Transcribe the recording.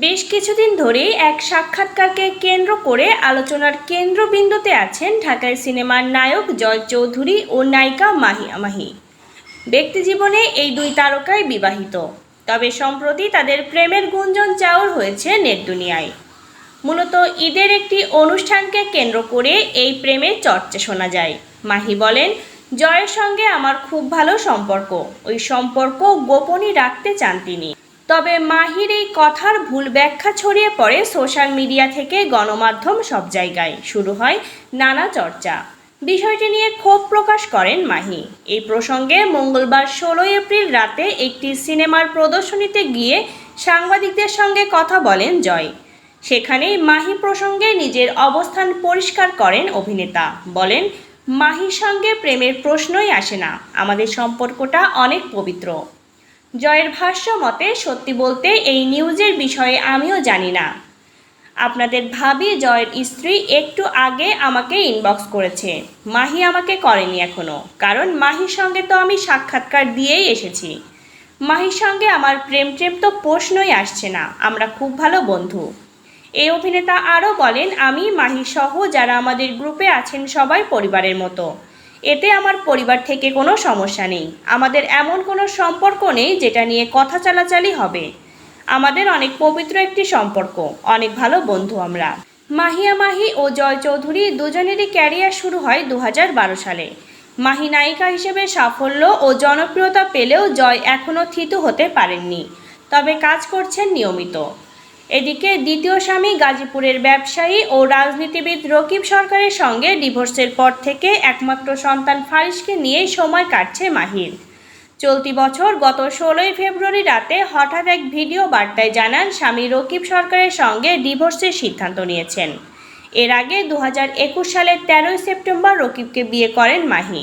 বেশ কিছুদিন ধরেই এক সাক্ষাৎকারকে কেন্দ্র করে আলোচনার কেন্দ্রবিন্দুতে আছেন ঢাকায় সিনেমার নায়ক জয় চৌধুরী ও নায়িকা মাহিয়া মাহি। ব্যক্তিজীবনে এই দুই তারকাই বিবাহিত। তবে সম্প্রতি তাদের প্রেমের গুঞ্জন চাউর হয়েছে নেট দুনিয়ায়। মূলত ঈদের একটি অনুষ্ঠানকে কেন্দ্র করে এই প্রেমের চর্চা শোনা যায়। মাহি বলেন, জয়ের সঙ্গে আমার খুব ভালো সম্পর্ক। ওই সম্পর্ক গোপনই রাখতে চান তিনি। তবে মাহির এই কথার ভুল ব্যাখ্যা ছড়িয়ে পড়ে সোশ্যাল মিডিয়া থেকে গণমাধ্যম সব জায়গায়। শুরু হয় নানা চর্চা। বিষয়টি নিয়ে ক্ষোভ প্রকাশ করেন মাহি। এই প্রসঙ্গে মঙ্গলবার ষোলোই এপ্রিল রাতে একটি সিনেমার প্রদর্শনীতে গিয়ে সাংবাদিকদের সঙ্গে কথা বলেন জয়। সেখানেই মাহি প্রসঙ্গে নিজের অবস্থান পরিষ্কার করেন অভিনেতা। বলেন, মাহির সঙ্গে প্রেমের প্রশ্নই আসে না। আমাদের সম্পর্কটা অনেক পবিত্র। জয়ের ভাষ্য মতে সত্যি বলতে এই নিউজের বিষয়ে আমিও জানি না। আপনাদের ভাবি জয়ের স্ত্রী একটু আগে আমাকে ইনবক্স করেছে। মাহি আমাকে করেনি এখনও কারণ মাহির সঙ্গে তো আমি সাক্ষাৎকার দিয়েই এসেছি। মাহির সঙ্গে আমার প্রেম প্রেম তো প্রশ্নই আসছে না, আমরা খুব ভালো বন্ধু। এই অভিনেতা আরও বলেন, আমি মাহি সহ যারা আমাদের গ্রুপে আছেন সবাই পরিবারের মতো। এতে আমার পরিবার থেকে কোনো সমস্যা নেই। আমাদের এমন কোনো সম্পর্ক নেই যেটা নিয়ে কথা চালাচালি হবে। আমাদের অনেক পবিত্র একটি সম্পর্ক, অনেক ভালো বন্ধু আমরা। মাহিয়া মাহি ও জয় চৌধুরী দুজনেরই ক্যারিয়ার শুরু হয় দু হাজার বারো সালে। মাহি নায়িকা হিসেবে সাফল্য ও জনপ্রিয়তা পেলেও জয় এখনও থিতু হতে পারেননি, তবে কাজ করছেন নিয়মিত। এদিকে দ্বিতীয় স্বামী গাজীপুরের ব্যবসায়ী ও রাজনীতিবিদ রকিব সরকারের সঙ্গে ডিভোর্সের পর থেকে একমাত্র সন্তান ফারিসকে নিয়েই সময় কাটছে মাহির। চলতি বছর গত ষোলোই ফেব্রুয়ারি রাতে হঠাৎ এক ভিডিও বার্তায় জানান স্বামী রকিব সরকারের সঙ্গে ডিভোর্সের সিদ্ধান্ত নিয়েছেন। এর আগে দু হাজার একুশ সালের তেরোই সেপ্টেম্বর রকিবকে বিয়ে করেন মাহি।